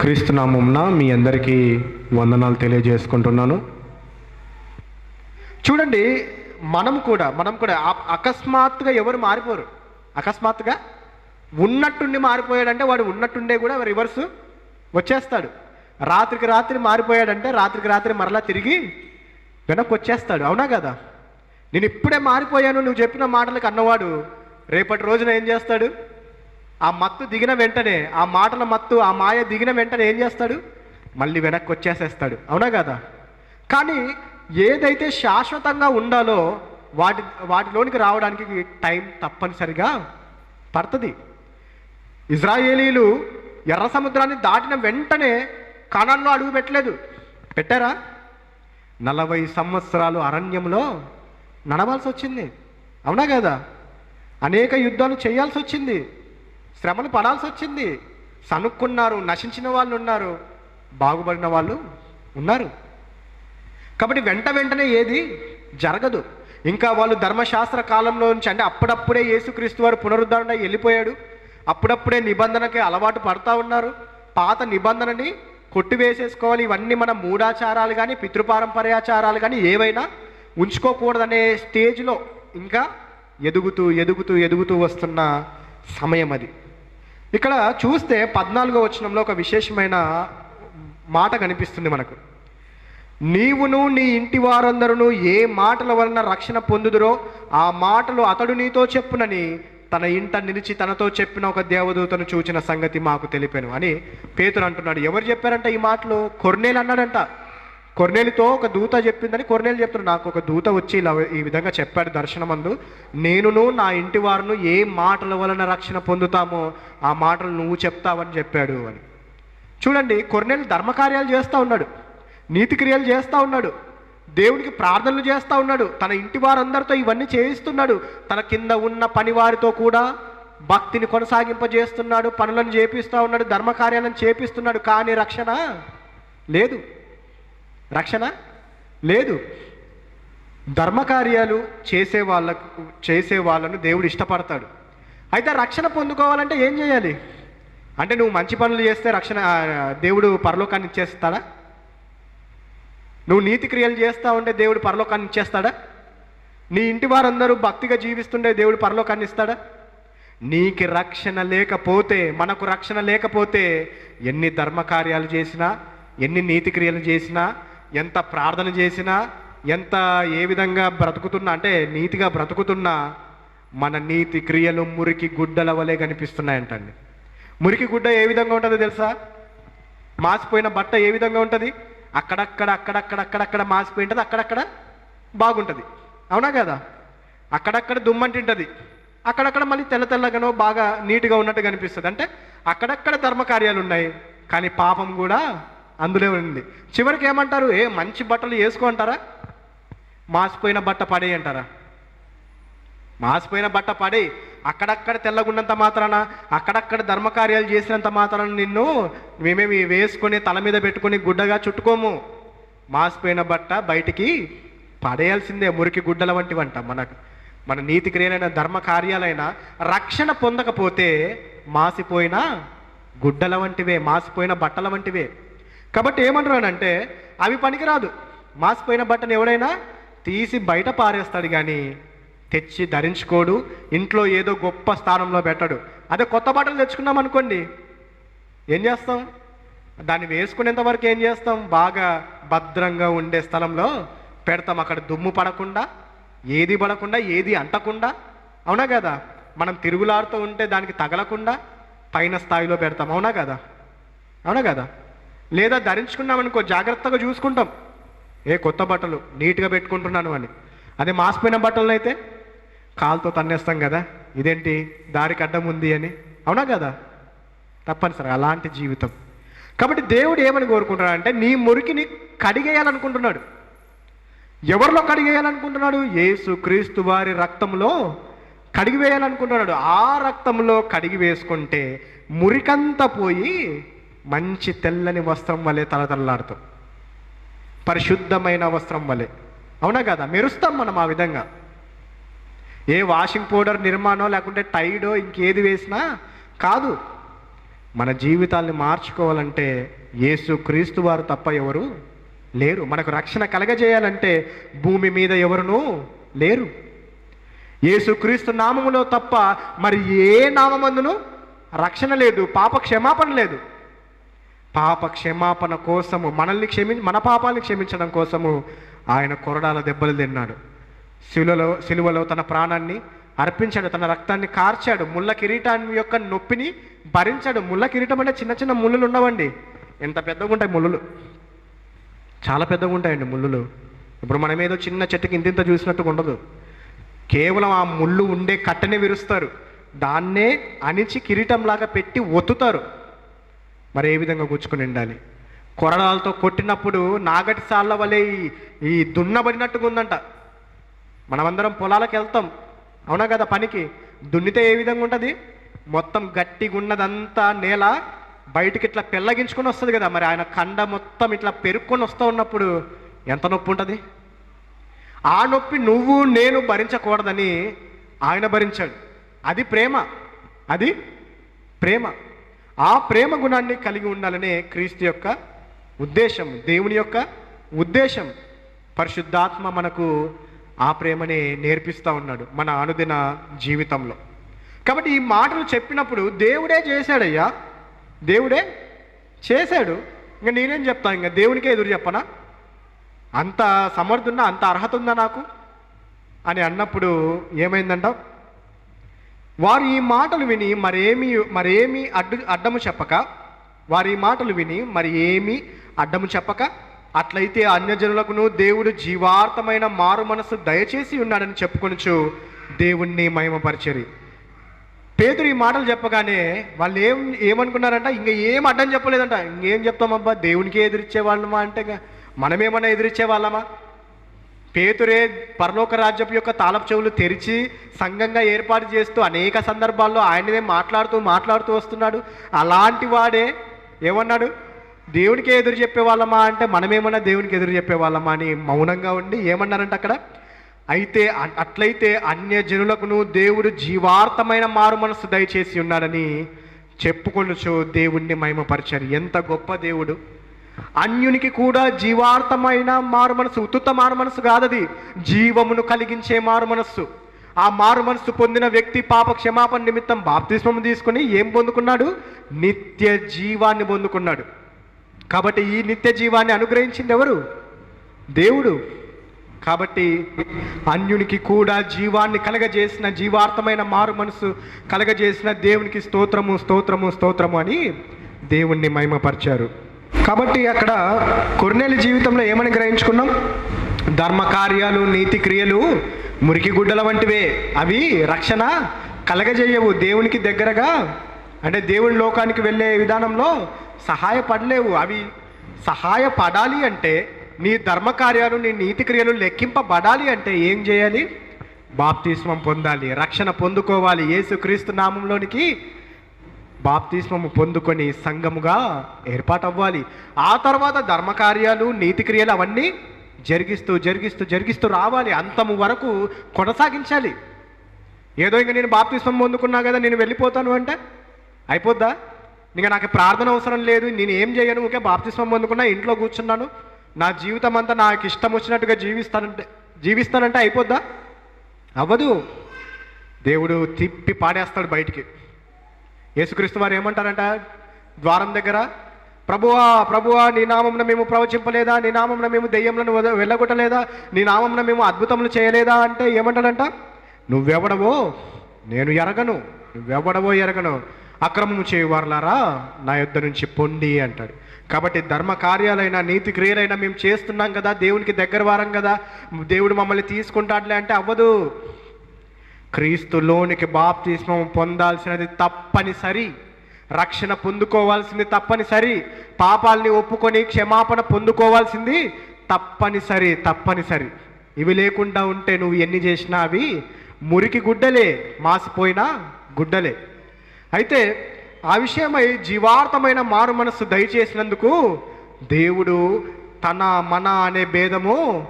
క్రీస్తునామంన మీ అందరికీ వందనాలు తెలియజేసుకుంటున్నాను. చూడండి మనం కూడా మనం కూడా అకస్మాత్తుగా ఎవరు మారిపోరు? అకస్మాత్తుగా? ఉన్నట్టుండి మారిపోయాడంటే వాడు ఉన్నట్టుండే కూడా రివర్స్ వచ్చేస్తాడు. రాత్రికి రాత్రి మారిపోయాడంటే రాత్రికి రాత్రి మరలా తిరిగి వెనక్కి వచ్చేస్తాడు అవునా కదా? నేను ఇప్పుడే మారిపోయాను నువ్వు చెప్పిన మాటలకు అన్నవాడు రేపటి రోజున ఏం చేస్తాడు? ఆ మత్తు దిగిన వెంటనే ఆ మాటల మత్తు ఆ మాయ దిగిన వెంటనే ఏం చేస్తాడు? మళ్ళీ వెనక్కి వచ్చేసేస్తాడు. అవునా కదా? కానీ ఏదైతే శాశ్వతంగా ఉండాలో వాటి వాటిలోనికి రావడానికి టైం తప్పనిసరిగా పడుతుంది. ఇజ్రాయేలీలు ఎర్ర సముద్రాన్ని దాటిన వెంటనే కణంలో అడుగు పెట్టలేదు. పెట్టారా? నలభై సంవత్సరాలు అరణ్యంలో నడవాల్సి వచ్చింది. అవునా కదా? అనేక యుద్ధాలు చేయాల్సి వచ్చింది. శ్రమలు పడాల్సి వచ్చింది. సనుక్కున్నారు నశించిన వాళ్ళు ఉన్నారు. బాగుపడిన వాళ్ళు ఉన్నారు. కాబట్టి వెంట వెంటనే ఏది జరగదు. ఇంకా వాళ్ళు ధర్మశాస్త్ర కాలంలో నుంచి అంటే అప్పుడప్పుడే యేసుక్రీస్తు వారు పునరుద్ధరణ వెళ్ళిపోయాడు. అప్పుడప్పుడే నిబంధనకి అలవాటు పడతా ఉన్నారు. పాత నిబంధనని కొట్టివేసేసుకోవాలి. ఇవన్నీ మన మూఢాచారాలు కానీ పితృపారంపర్యాచారాలు కానీ ఏవైనా ఉంచుకోకూడదనే స్టేజ్లో ఇంకా ఎదుగుతూ ఎదుగుతూ ఎదుగుతూ వస్తున్న సమయం అది. ఇక్కడ చూస్తే పద్నాలుగో వచనంలో ఒక విశేషమైన మాట కనిపిస్తుంది మనకు. నీవును నీ ఇంటి వారందరూ ఏ మాటల వలన రక్షణ పొందుదురో ఆ మాటలు అతడు నీతో చెప్పునని తన ఇంట నిలిచి తనతో చెప్పిన ఒక దేవదూతను చూచిన సంగతి మాకు తెలిపాను అని పేతురు అంటున్నాడు. ఎవరు చెప్పారంట ఈ మాటలు? కొర్నేలు అన్నాడంట. కొర్నేలితో ఒక దూత చెప్పిందని కొర్నేలు చెప్తున్నాడు. నాకు ఒక దూత వచ్చి ఇలా ఈ విధంగా చెప్పాడు దర్శనమందు. నేనును నా ఇంటి వారును ఏ మాటల వలన రక్షణ పొందుతామో ఆ మాటలు నువ్వు చెప్తావని చెప్పాడు అని. చూడండి కొర్నేలు ధర్మకార్యాలు చేస్తూ ఉన్నాడు. నీతి క్రియలు చేస్తూ ఉన్నాడు. దేవునికి ప్రార్థనలు చేస్తూ ఉన్నాడు. తన ఇంటి వారందరితో ఇవన్నీ చేయిస్తున్నాడు. తన కింద ఉన్న పనివారితో కూడా భక్తిని కొనసాగింపజేస్తున్నాడు. పనులను చేపిస్తూ ఉన్నాడు. ధర్మకార్యాలను చేపిస్తున్నాడు. కానీ రక్షణ లేదు. రక్షణ? లేదు. ధర్మకార్యాలు చేసే వాళ్ళకు చేసే వాళ్ళను దేవుడు ఇష్టపడతాడు. అయితే రక్షణ పొందుకోవాలంటే ఏం చేయాలి? అంటే నువ్వు మంచి పనులు చేస్తే రక్షణ దేవుడు పరలోకాన్ని ఇచ్చేస్తాడా? నువ్వు నీతి క్రియలు చేస్తా ఉంటే దేవుడు పరలోకాన్ని ఇచ్చేస్తాడా? నీ ఇంటి వారందరూ భక్తిగా జీవిస్తుండే దేవుడు పరలోకాన్ని ఇస్తాడా? నీకు రక్షణ లేకపోతే మనకు రక్షణ లేకపోతే ఎన్ని ధర్మకార్యాలు చేసినా ఎన్ని నీతి క్రియలు చేసినా ఎంత ప్రార్థన చేసినా ఎంత ఏ విధంగా బ్రతుకుతున్నా అంటే నీతిగా బ్రతుకుతున్నా మన నీతి క్రియలు మురికి గుడ్డల వలె కనిపిస్తున్నాయంటండి. మురికి గుడ్డ ఏ విధంగా ఉంటుందో తెలుసా? మాసిపోయిన బట్ట ఏ విధంగా ఉంటుంది? అక్కడక్కడ అక్కడక్కడ అక్కడక్కడ మాసిపోయి ఉంటుంది అక్కడక్కడ బాగుంటుంది. అవునా కదా? అక్కడక్కడ దుమ్మంటింటుంది అక్కడక్కడ మళ్ళీ తెల్ల తెల్లగానో బాగా నీట్గా ఉన్నట్టు కనిపిస్తుంది. అంటే అక్కడక్కడ ధర్మకార్యాలు ఉన్నాయి. కానీ పాపం కూడా అందులో ఉంది చివరికి ఏమంటారు? ఏ మంచి బట్టలు వేసుకో అంటారా? మాసిపోయిన బట్ట పడే అంటారా? మాసిపోయిన బట్ట పడే అక్కడక్కడ తెల్లగున్నంత మాత్రాన అక్కడక్కడ ధర్మకార్యాలు చేసినంత మాత్రాన నిన్ను మేమేమి వేసుకొని తల మీద పెట్టుకొని గుడ్డగా చుట్టుకోము. మాసిపోయిన బట్ట బయటికి పడేయాల్సిందే మురికి గుడ్డల వంటివంట మనకు. మన నీతి క్రియలైన ధర్మ కార్యాలైన రక్షణ పొందకపోతే మాసిపోయిన గుడ్డల వంటివే మాసిపోయిన బట్టల వంటివే. కాబట్టి ఏమంటున్నాడంటే అవి పనికిరాదు. మాసిపోయిన బట్టను ఎవడైనా తీసి బయట పారేస్తాడు కానీ తెచ్చి ధరించుకోడు. ఇంట్లో ఏదో గొప్ప స్థానంలో పెట్టడు. అదే కొత్త బట్టలు తెచ్చుకున్నాం అనుకోండి ఏం చేస్తాం? దాన్ని వేసుకునేంత వరకు ఏం చేస్తాం? బాగా భద్రంగా ఉండే స్థలంలో పెడతాం. అక్కడ దుమ్ము పడకుండా ఏది పడకుండా ఏది అంటకుండా. అవునా కదా? మనం తిరుగులాడుతూ ఉంటే దానికి తగలకుండా పైన స్థాయిలో పెడతాం. అవునా కదా? అవునా కదా? లేదా ధరించుకున్నామనుకో జాగ్రత్తగా చూసుకుంటాం. ఏ కొత్త బట్టలు నీట్గా పెట్టుకుంటున్నాను అని. అదే మాసిపోయిన బట్టలను అయితే కాలుతో తన్నేస్తాం కదా. ఇదేంటి? దారికి అడ్డం ఉంది అని. అవునా కదా? తప్పనిసరి అలాంటి జీవితం. కాబట్టి దేవుడు ఏమని కోరుకుంటున్నాడు అంటే నీ మురికిని కడిగేయాలనుకుంటున్నాడు. ఎవరిలో కడిగేయాలనుకుంటున్నాడు? యేసు క్రీస్తు వారి రక్తంలో కడిగి వేయాలనుకుంటున్నాడు ఆ రక్తంలో కడిగి వేసుకుంటే మురికంతా పోయి మంచి తెల్లని వస్త్రం వలె తలతల్లాడుతాం పరిశుద్ధమైన వస్త్రం వలె. అవునా కదా? మెరుస్తాం మనం ఆ విధంగా. ఏ వాషింగ్ పౌడర్ నిర్మాణం లేకుంటే టైడో ఇంకేది వేసినా కాదు. మన జీవితాల్ని మార్చుకోవాలంటే యేసు క్రీస్తు వారు తప్ప ఎవరు లేరు. మనకు రక్షణ కలగజేయాలంటే భూమి మీద ఎవరునూ లేరు. యేసు క్రీస్తు నామములో తప్ప మరి ఏ నామమందును రక్షణ లేదు పాప క్షమాపణ లేదు. పాప క్షమాపణ కోసము మనల్ని క్షమి మన పాపాలను క్షమించడం కోసము ఆయన కొరడాల దెబ్బలు తిన్నాడు. శిలువలో శిలువలో తన ప్రాణాన్ని అర్పించాడు తన రక్తాన్ని కార్చాడు. ముళ్ళ కిరీటాన్ని యొక్క నొప్పిని భరించాడు. ముళ్ళ కిరీటం అంటే చిన్న చిన్న ముళ్ళులు ఉండవండి. ఎంత పెద్దగా ఉంటాయి ముళ్ళులు? చాలా పెద్దగా ఉంటాయండి ముళ్ళులు. ఇప్పుడు మనం ఏదో చిన్న చెట్టుకి ఇంతింత చూసినట్టుగా ఉండదు. కేవలం ఆ ముళ్ళు ఉండే కట్టని విరుస్తారు. దాన్నే అణిచి కిరీటంలాగా పెట్టి ఒత్తుతారు. మరి ఏ విధంగా గుచ్చుకుని ఉండాలి కొరడాలతో కొట్టినప్పుడు నాగటి సాళ్ళ వలె ఈ- దున్నబడినట్టుగా ఉందంట. మనమందరం పొలాలకు వెళ్తాం. అవునా కదా పనికి? దున్నితే ఏ విధంగా ఉంటుంది? మొత్తం గట్టిగా ఉన్నదంతా నేల బయటికి ఇట్లా పెళ్ళగించుకొని వస్తుంది కదా మరి. ఆయన కండ మొత్తం ఇట్లా పెరుక్కొని వస్తూ ఉన్నప్పుడు ఎంత నొప్పి ఉంటుంది? ఆ నొప్పి నువ్వు నేను భరించకూడదని ఆయన భరించాడు. అది ప్రేమ. అది ప్రేమ. ఆ ప్రేమ గుణాన్ని కలిగి ఉండాలనే క్రీస్తు యొక్క ఉద్దేశం దేవుని యొక్క ఉద్దేశం. పరిశుద్ధాత్మ మనకు ఆ ప్రేమని నేర్పిస్తూ ఉన్నాడు మన అనుదిన జీవితంలో. కాబట్టి ఈ మాటలు చెప్పినప్పుడు దేవుడే చేశాడయ్యా. దేవుడే చేశాడు. ఇంకా నేనేం చెప్తాను ఇంకా దేవునికే ఎదురు చెప్పనా? అంత సమర్థున్నా అంత అర్హత ఉందా నాకు? అని అన్నప్పుడు ఏమైందంటావు? వారు ఈ మాటలు విని మరేమి మరేమి అడ్డు అడ్డము చెప్పక వారి మాటలు విని మరి ఏమి అడ్డము చెప్పక అట్లయితే అన్యజనులకును దేవుడు జీవార్థమైన మారు మనసు దయచేసి ఉన్నాడని చెప్పుకొనుచు దేవుణ్ణి మహిమపరిచరి. పేదరు ఈ మాటలు చెప్పగానే వాళ్ళు ఏం ఏమనుకున్నారంట? ఇంకా ఏం అడ్డం చెప్పలేదంట. ఇంకేం చెప్తామబ్బా? దేవునికే ఎదిరిచ్చే వాళ్ళమా అంటే ఇంకా మనమేమన్నా ఎదిరిచ్చే వాళ్ళమా పేతురే పరలోక రాజ్యపు యొక్క తాళపు చెవులు తెరిచి సంఘంగా ఏర్పాటు చేస్తూ అనేక సందర్భాల్లో ఆయననే మాట్లాడుతూ మాట్లాడుతూ వస్తున్నాడు. అలాంటి వాడే ఏమన్నాడు? దేవునికి ఎదురు చెప్పే వాళ్ళమా అంటే మనమేమన్నా దేవునికి ఎదురు చెప్పే వాళ్ళమా అని మౌనంగా ఉండి ఏమన్నారంట అక్కడ? అయితే అట్లయితే అన్య జనులకును దేవుడు జీవార్థమైన మారు మనసు దయచేసి ఉన్నాడని చెప్పుకొనుచు దేవుణ్ణి మహిమపరిచారు ఎంత గొప్ప దేవుడు! అన్యునికి కూడా జీవార్థమైన మారు మనసు ఉత్తుత మారు మనసు కాదది. జీవమును కలిగించే మారు మనస్సు ఆ మారు మనస్సు పొందిన వ్యక్తి పాప క్షమాపణ నిమిత్తం బాప్తిస్మం తీసుకుని ఏం పొందుకున్నాడు? నిత్య జీవాన్ని పొందుకున్నాడు. కాబట్టి ఈ నిత్య జీవాన్ని అనుగ్రహించింది ఎవరు? దేవుడు. కాబట్టి అన్యునికి కూడా జీవాన్ని కలగజేసిన జీవార్థమైన మారు మనసు కలగజేసిన దేవునికి స్తోత్రము స్తోత్రము స్తోత్రము అని దేవుణ్ణి మహిమపరిచారు. కాబట్టి అక్కడ కొర్నేలి జీవితంలో ఏమని గ్రహించుకున్నాం? ధర్మ కార్యాలు నీతి క్రియలు మురికి గుడ్డల వంటివే. అవి రక్షణ కలగజేయవు. దేవునికి దగ్గరగా అంటే దేవుని లోకానికి వెళ్ళే విధానంలో సహాయపడలేవు. అవి సహాయపడాలి అంటే నీ ధర్మకార్యాలు నీ నీతి క్రియలు లెక్కింపబడాలి అంటే ఏం చేయాలి? బాప్తిస్మం పొందాలి రక్షణ పొందుకోవాలి. యేసుక్రీస్తు నామంలోనికి బాప్తిస్మము పొందుకొని సంఘముగా ఏర్పాటవ్వాలి. ఆ తర్వాత ధర్మకార్యాలు నీతి క్రియలు అవన్నీ జరిగిస్తూ జరిగిస్తూ జరిగిస్తూ రావాలి. అంతము వరకు కొనసాగించాలి. ఏదో ఇంక నేను బాప్తిస్మం పొందుకున్నా కదా నేను వెళ్ళిపోతాను అంటే? అయిపోద్దా? ఇంకా నాకు ప్రార్థన అవసరం లేదు నేను ఏం చేయను ఊకే బాప్తిస్మం పొందుకున్నా ఇంట్లో కూర్చున్నాను. నా జీవితం అంతా నాకు ఇష్టం వచ్చినట్టుగా జీవిస్తానంటే జీవిస్తానంటే అయిపోద్దా? అవ్వదు. దేవుడు తిప్పి పాడేస్తాడు బయటికి. యేసుక్రీస్తు వారు ఏమంటారంట? ద్వారం దగ్గర ప్రభువా ప్రభువా నీ నామంన మేము ప్రవచింపలేదా? నీ నామంన మేము దెయ్యంలను వెళ్ళగొట్టలేదా? నీ నామంన మేము అద్భుతములు చేయలేదా? అంటే ఏమంటాడంట నువ్వెవడవో నేను ఎరగను. నువ్వెవడవో ఎరగను. అక్రమము చేయువారులారా నా యొద్ద నుంచి పొండి అంటాడు. కాబట్టి ధర్మ కార్యాలైన నీతి క్రియలైనా మేము చేస్తున్నాం కదా దేవునికి దగ్గర వారం కదా. దేవుడు మమ్మల్ని తీసుకుంటాడులే అంటే అవ్వదు. క్రీస్తులోనికి బాప్తిస్మం పొందాల్సినది తప్పనిసరి. రక్షణ పొందుకోవాల్సింది తప్పనిసరి. పాపాలని ఒప్పుకొని క్షమాపణ పొందుకోవాల్సింది తప్పనిసరి తప్పనిసరి. ఇవి లేకుండా ఉంటే నువ్వు ఎన్ని చేసినా అవి మురికి గుడ్డలే మాసిపోయిన గుడ్డలే. అయితే ఆ విషయమై జీవార్థమైన మారు మనస్సు దయచేసినందుకు దేవుడు తన మన అనే భేదము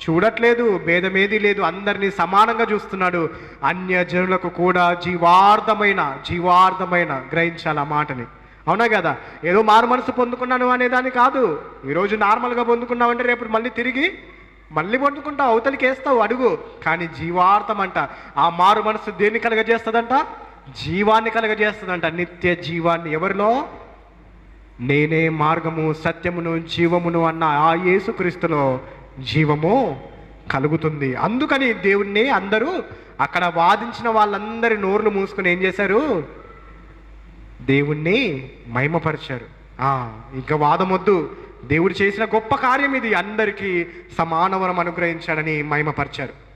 చూడట్లేదు భేదమేది లేదు అందరినీ సమానంగా చూస్తున్నాడు. అన్య జనులకు కూడా జీవార్థమైన జీవార్థమైన గ్రహించాలి ఆ మాటని. అవునా కదా? ఏదో మారు మనసు పొందుకున్నాను అనేదాన్ని కాదు. ఈరోజు నార్మల్గా పొందుకున్నావు అంటే రేపు మళ్ళీ తిరిగి మళ్ళీ పొందుకుంటావు అవతలికి వేస్తావు అడుగు. కానీ జీవార్థం అంట ఆ మారు మనసు దేన్ని కలగజేస్తుందంట? జీవాన్ని కలగజేస్తుందంట. నిత్య జీవాన్ని ఎవరిలో? నేనే మార్గము సత్యమును జీవమును అన్న ఆ యేసుక్రీస్తులో. జీవము కలుగుతుంది. అందుకని దేవుణ్ణి అందరూ అక్కడ వాదించిన వాళ్ళందరి నోర్లు మూసుకుని ఏం చేశారు? దేవుణ్ణి మహిమపరిచారు. ఇంకా వాదమొద్దు. దేవుడు చేసిన గొప్ప కార్యం ఇది. అందరికీ సమానవరం అనుగ్రహించాడని మహిమపరిచారు.